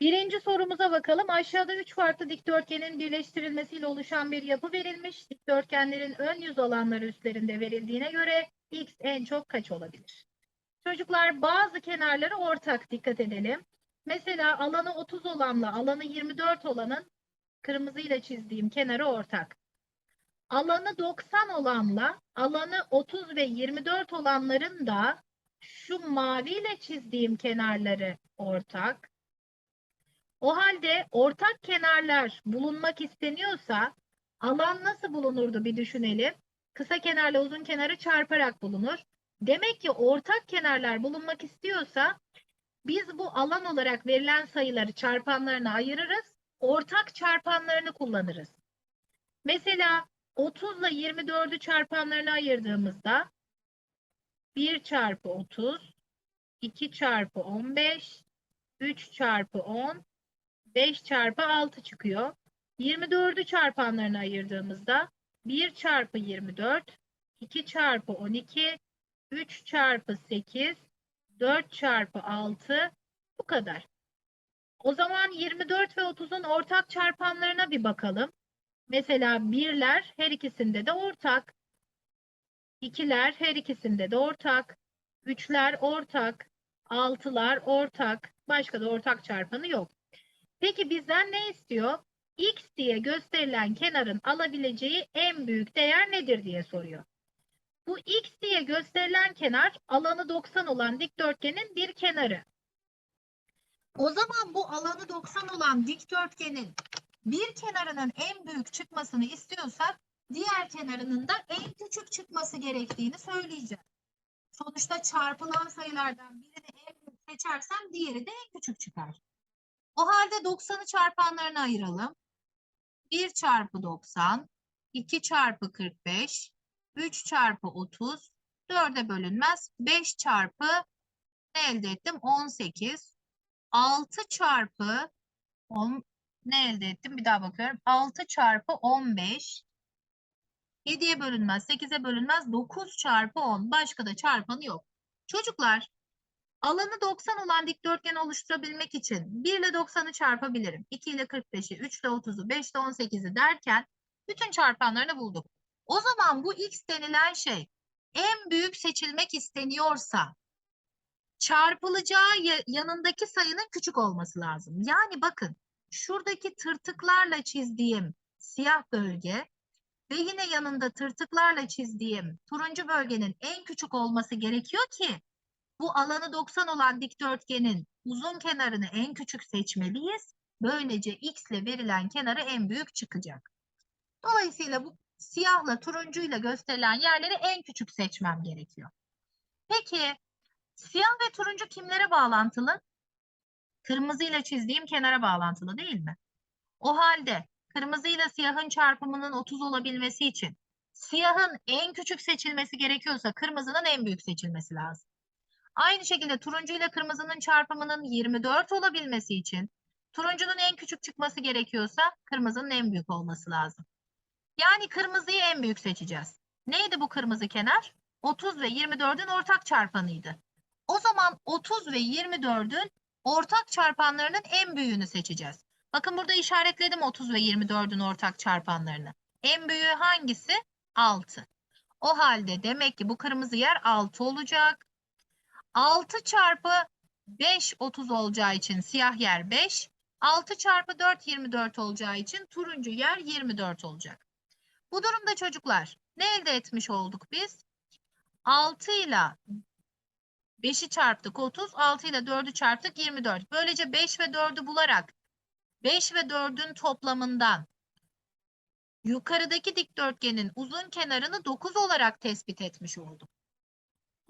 Birinci sorumuza bakalım. Aşağıda üç farklı dikdörtgenin birleştirilmesiyle oluşan bir yapı verilmiş. Dikdörtgenlerin ön yüz alanları üstlerinde verildiğine göre x en çok kaç olabilir? Çocuklar bazı kenarları ortak dikkat edelim. Mesela alanı 30 olanla alanı 24 olanın kırmızıyla çizdiğim kenarı ortak. Alanı 90 olanla alanı 30 ve 24 olanların da şu maviyle çizdiğim kenarları ortak. O halde ortak kenarlar bulunmak isteniyorsa alan nasıl bulunurdu bir düşünelim. Kısa kenarla uzun kenarı çarparak bulunur. Demek ki ortak kenarlar bulunmak istiyorsa biz bu alan olarak verilen sayıları çarpanlarına ayırırız. Ortak çarpanlarını kullanırız. Mesela 30 ile 24'ü çarpanlarına ayırdığımızda 1 çarpı 30, 2 çarpı 15, 3 çarpı 10, 5 çarpı 6 çıkıyor. 24'ü çarpanlarına ayırdığımızda 1 çarpı 24, 2 çarpı 12, 3 çarpı 8, 4 çarpı 6 bu kadar. O zaman 24 ve 30'un ortak çarpanlarına bir bakalım. Mesela birler her ikisinde de ortak. İkiler her ikisinde de ortak. Üçler ortak. Altılar ortak. Başka da ortak çarpanı yok. Peki bizden ne istiyor? X diye gösterilen kenarın alabileceği en büyük değer nedir diye soruyor. Bu X diye gösterilen kenar alanı 90 olan dikdörtgenin bir kenarı. O zaman bu alanı 90 olan dikdörtgenin bir kenarının en büyük çıkmasını istiyorsak diğer kenarının da en küçük çıkması gerektiğini söyleyeceğim. Sonuçta çarpılan sayılardan birini en büyük seçersem diğeri de en küçük çıkar. O halde 90'ı çarpanlarına ayıralım. 1 çarpı 90, 2 çarpı 45, 3 çarpı 30, 4'e bölünmez. 5 çarpı ne elde ettim? 18. 6 çarpı 10, ne elde ettim? Bir daha bakıyorum. 6 çarpı 15. 7'ye bölünmez, 8'e bölünmez. 9 çarpı 10. Başka da çarpanı yok. Çocuklar, alanı 90 olan dikdörtgen oluşturabilmek için 1 ile 90'ı çarpabilirim. 2 ile 45'i, 3 ile 30'u, 5 ile 18'i derken bütün çarpanlarını bulduk. O zaman bu x denilen şey en büyük seçilmek isteniyorsa çarpılacağı ya- yanındaki sayının küçük olması lazım. Yani bakın şuradaki tırtıklarla çizdiğim siyah bölge ve yine yanında tırtıklarla çizdiğim turuncu bölgenin en küçük olması gerekiyor ki bu alanı 90 olan dikdörtgenin uzun kenarını en küçük seçmeliyiz. Böylece x ile verilen kenarı en büyük çıkacak. Dolayısıyla bu siyahla turuncuyla gösterilen yerleri en küçük seçmem gerekiyor. Peki siyah ve turuncu kimlere bağlantılı? Kırmızıyla çizdiğim kenara bağlantılı değil mi? O halde kırmızıyla siyahın çarpımının 30 olabilmesi için siyahın en küçük seçilmesi gerekiyorsa kırmızının en büyük seçilmesi lazım. Aynı şekilde turuncu ile kırmızının çarpımının 24 olabilmesi için turuncunun en küçük çıkması gerekiyorsa kırmızının en büyük olması lazım. Yani kırmızıyı en büyük seçeceğiz. Neydi bu kırmızı kenar? 30 ve 24'ün ortak çarpanıydı. O zaman 30 ve 24'ün ortak çarpanlarının en büyüğünü seçeceğiz. Bakın burada işaretledim 30 ve 24'ün ortak çarpanlarını. En büyüğü hangisi? 6. O halde demek ki bu kırmızı yer 6 olacak. 6 çarpı 5 30 olacağı için siyah yer 5. 6 çarpı 4 24 olacağı için turuncu yer 24 olacak. Bu durumda çocuklar ne elde etmiş olduk biz? 6 ile 5'i çarptık 30, 6 ile 4'ü çarptık 24. Böylece 5 ve 4'ü bularak 5 ve 4'ün toplamından yukarıdaki dikdörtgenin uzun kenarını 9 olarak tespit etmiş olduk.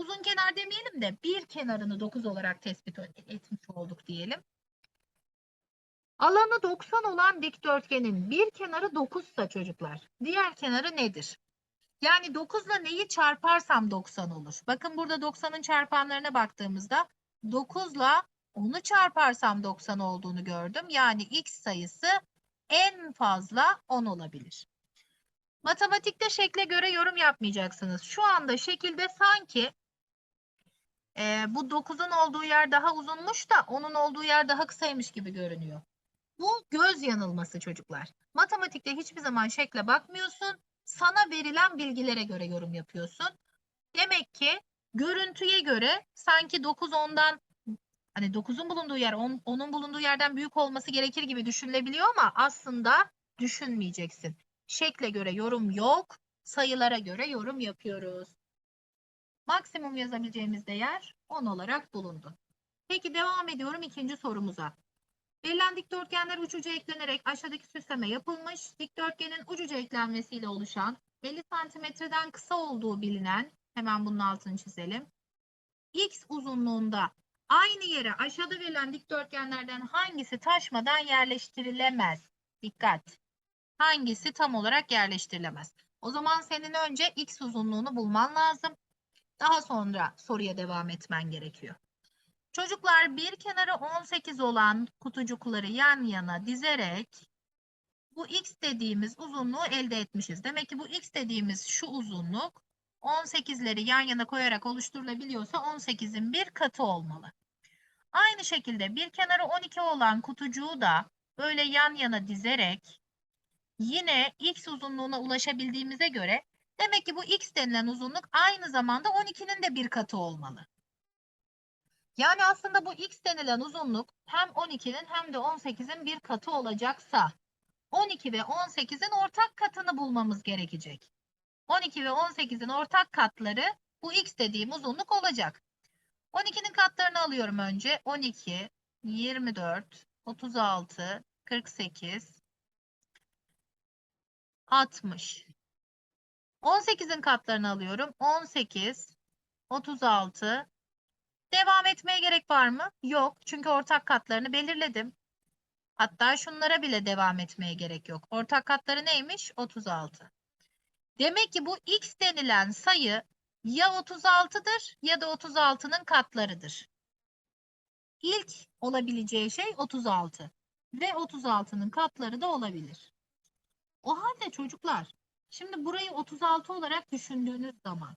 Uzun kenar demeyelim de bir kenarını 9 olarak tespit etmiş olduk diyelim. Alanı 90 olan dikdörtgenin bir kenarı 9 ise çocuklar, diğer kenarı nedir? Yani 9 ile neyi çarparsam 90 olur. Bakın burada 90'ın çarpanlarına baktığımızda 9 ile 10'u çarparsam 90 olduğunu gördüm. Yani x sayısı en fazla 10 olabilir. Matematikte şekle göre yorum yapmayacaksınız. Şu anda şekilde sanki Ee, bu 9'un olduğu yer daha uzunmuş da onun olduğu yer daha kısaymış gibi görünüyor. Bu göz yanılması çocuklar. Matematikte hiçbir zaman şekle bakmıyorsun. Sana verilen bilgilere göre yorum yapıyorsun. Demek ki görüntüye göre sanki 9 ondan hani 9'un bulunduğu yer 10, 10'un bulunduğu yerden büyük olması gerekir gibi düşünülebiliyor ama aslında düşünmeyeceksin. Şekle göre yorum yok, sayılara göre yorum yapıyoruz. Maksimum yazabileceğimiz değer 10 olarak bulundu. Peki devam ediyorum ikinci sorumuza. Verilen dikdörtgenler uçucu eklenerek aşağıdaki süsleme yapılmış. Dikdörtgenin ucuca eklenmesiyle oluşan 50 santimetreden kısa olduğu bilinen, hemen bunun altını çizelim. X uzunluğunda aynı yere aşağıda verilen dikdörtgenlerden hangisi taşmadan yerleştirilemez? Dikkat. Hangisi tam olarak yerleştirilemez? O zaman senin önce X uzunluğunu bulman lazım. Daha sonra soruya devam etmen gerekiyor. Çocuklar bir kenarı 18 olan kutucukları yan yana dizerek bu x dediğimiz uzunluğu elde etmişiz. Demek ki bu x dediğimiz şu uzunluk 18'leri yan yana koyarak oluşturulabiliyorsa 18'in bir katı olmalı. Aynı şekilde bir kenarı 12 olan kutucuğu da böyle yan yana dizerek yine x uzunluğuna ulaşabildiğimize göre demek ki bu x denilen uzunluk aynı zamanda 12'nin de bir katı olmalı. Yani aslında bu x denilen uzunluk hem 12'nin hem de 18'in bir katı olacaksa 12 ve 18'in ortak katını bulmamız gerekecek. 12 ve 18'in ortak katları bu x dediğim uzunluk olacak. 12'nin katlarını alıyorum önce. 12, 24, 36, 48, 60. 18'in katlarını alıyorum. 18, 36, Devam etmeye gerek var mı? Yok. Çünkü ortak katlarını belirledim. Hatta şunlara bile devam etmeye gerek yok. Ortak katları neymiş? 36. Demek ki bu x denilen sayı ya 36'dır ya da 36'nın katlarıdır. İlk olabileceği şey 36 ve 36'nın katları da olabilir. O halde çocuklar, şimdi burayı 36 olarak düşündüğünüz zaman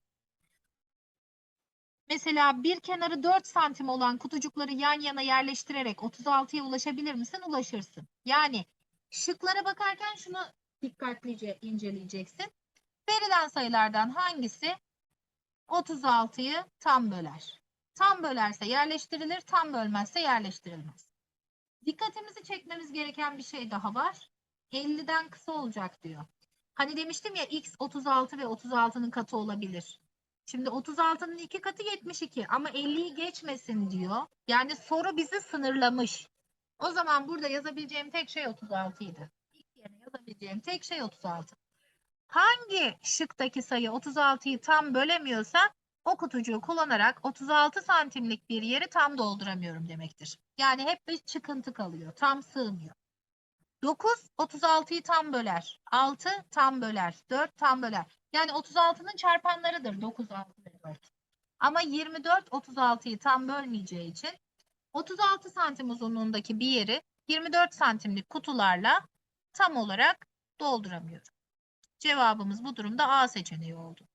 Mesela bir kenarı 4 santim olan kutucukları yan yana yerleştirerek 36'ya ulaşabilir misin? Ulaşırsın. Yani şıklara bakarken şunu dikkatlice inceleyeceksin. Verilen sayılardan hangisi 36'yı tam böler? Tam bölerse yerleştirilir, tam bölmezse yerleştirilmez. Dikkatimizi çekmemiz gereken bir şey daha var. 50'den kısa olacak diyor. Hani demiştim ya x 36 ve 36'nın katı olabilir. Şimdi 36'nın iki katı 72 ama 50'yi geçmesin diyor. Yani soru bizi sınırlamış. O zaman burada yazabileceğim tek şey 36 idi. İlk yerine yazabileceğim tek şey 36. Hangi şıktaki sayı 36'yı tam bölemiyorsa o kutucuğu kullanarak 36 santimlik bir yeri tam dolduramıyorum demektir. Yani hep bir çıkıntı kalıyor. Tam sığmıyor. 9 36'yı tam böler. 6 tam böler. 4 tam böler. Yani 36'nın çarpanlarıdır 9, 6 ve 4. Ama 24 36'yı tam bölmeyeceği için 36 santim uzunluğundaki bir yeri 24 santimlik kutularla tam olarak dolduramıyorum. Cevabımız bu durumda A seçeneği oldu.